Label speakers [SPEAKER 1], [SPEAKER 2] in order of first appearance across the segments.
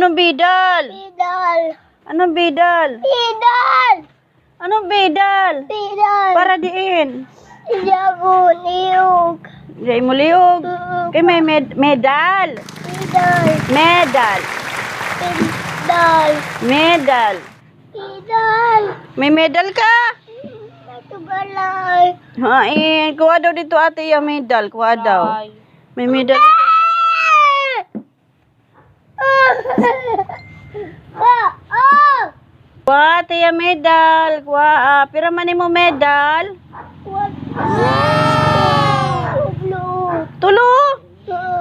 [SPEAKER 1] bidal?
[SPEAKER 2] Bidal.
[SPEAKER 1] Ano bidal?
[SPEAKER 2] Bidal.
[SPEAKER 1] Ano bidal?
[SPEAKER 2] Bidal.
[SPEAKER 1] Para diin.
[SPEAKER 2] Jago niyog.
[SPEAKER 1] Diay mo liog. Kay may med medal.
[SPEAKER 2] Bidal.
[SPEAKER 1] Medal.
[SPEAKER 2] Bidal.
[SPEAKER 1] Medal.
[SPEAKER 2] Bidal.
[SPEAKER 1] May medal ka?
[SPEAKER 2] Natugalay.
[SPEAKER 1] Ha, eh, kuha daw dito ate yung medal. Kuha daw. May medal. Kuha yung medal. Kuha, pira man mo medal.
[SPEAKER 2] Blue.
[SPEAKER 1] Tulo.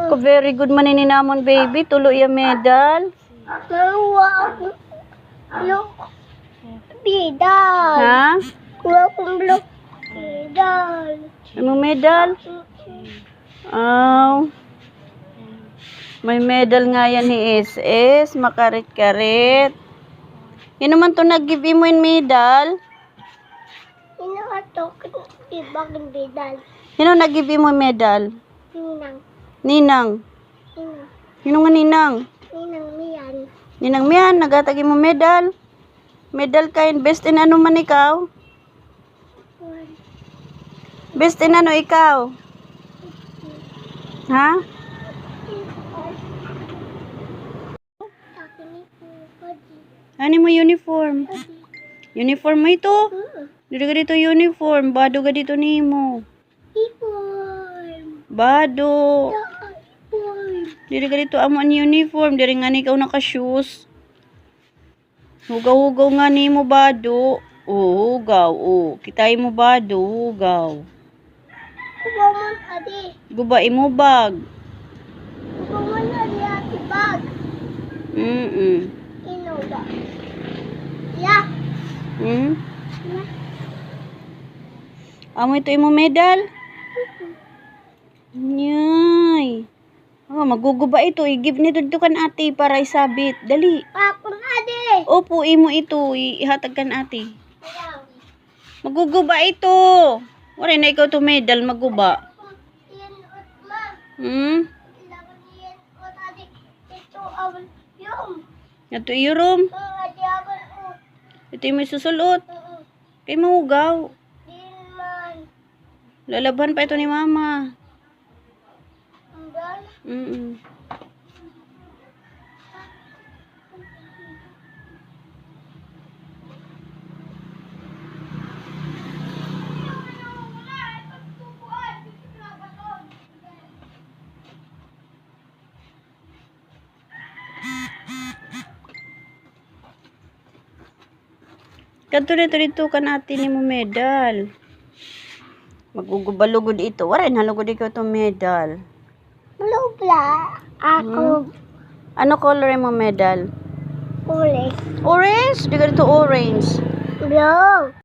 [SPEAKER 1] Ko very good man ni namon baby. Tulo yung medal.
[SPEAKER 2] Bidal.
[SPEAKER 1] Ha?
[SPEAKER 2] Kuha kong. Bidal.
[SPEAKER 1] Ano medal? Oh. May medal nga yan ni SS. Makarit-karit. Yan naman to nag-give mo yung medal.
[SPEAKER 2] Inakatok. Ibang bidal.
[SPEAKER 1] Sino nag-give mo medal?
[SPEAKER 2] Ninang.
[SPEAKER 1] Ninang.
[SPEAKER 2] Ninang.
[SPEAKER 1] Sino nga ninang?
[SPEAKER 2] Ninang miyan.
[SPEAKER 1] Ninang miyan, nagatagi mo medal. Medal ka in best in ano man ikaw? Best in ano ikaw? Ha? Ano mo uniform? Uniform mo ito? Dito ka dito uniform. Bado ka dito nimo.
[SPEAKER 2] Ipon.
[SPEAKER 1] Bado.
[SPEAKER 2] Ipon.
[SPEAKER 1] Diri ka dito amo ang uniform. Diri nga ni ikaw naka-shoes. Hugaw-hugaw nga ni mo bado. Oo, hugaw. Oo. Kitay mo bado. Hugaw.
[SPEAKER 2] Kumaman adi.
[SPEAKER 1] Gubay mo bag.
[SPEAKER 2] Kumaman adi ati bag.
[SPEAKER 1] Mm-mm.
[SPEAKER 2] Inoga. Ya.
[SPEAKER 1] Hmm? Amo ito imo medal? Nyay. Oh, maguguba ito. I-give nito dito kan ate para isabit. Dali.
[SPEAKER 2] Akong adi.
[SPEAKER 1] Opo, imo ito. Ihatag kan ate. Maguguba ito. Wala na ikaw to medal, maguba. Hmm?
[SPEAKER 2] Ito yung.
[SPEAKER 1] Room.
[SPEAKER 2] Ang adi awal ut.
[SPEAKER 1] Ito yung may susulot. Kay mahugaw. Lalaban pa ito ni mama.
[SPEAKER 2] Gal.
[SPEAKER 1] Mm Dito ka natin ni mo medal. Magugubalugod ito. Wala na lugod ikaw itong medal.
[SPEAKER 2] Blue bla. Ako
[SPEAKER 1] Ano color mo medal?
[SPEAKER 2] ulit.
[SPEAKER 1] Orange? Di ka dito orange.
[SPEAKER 2] Blue.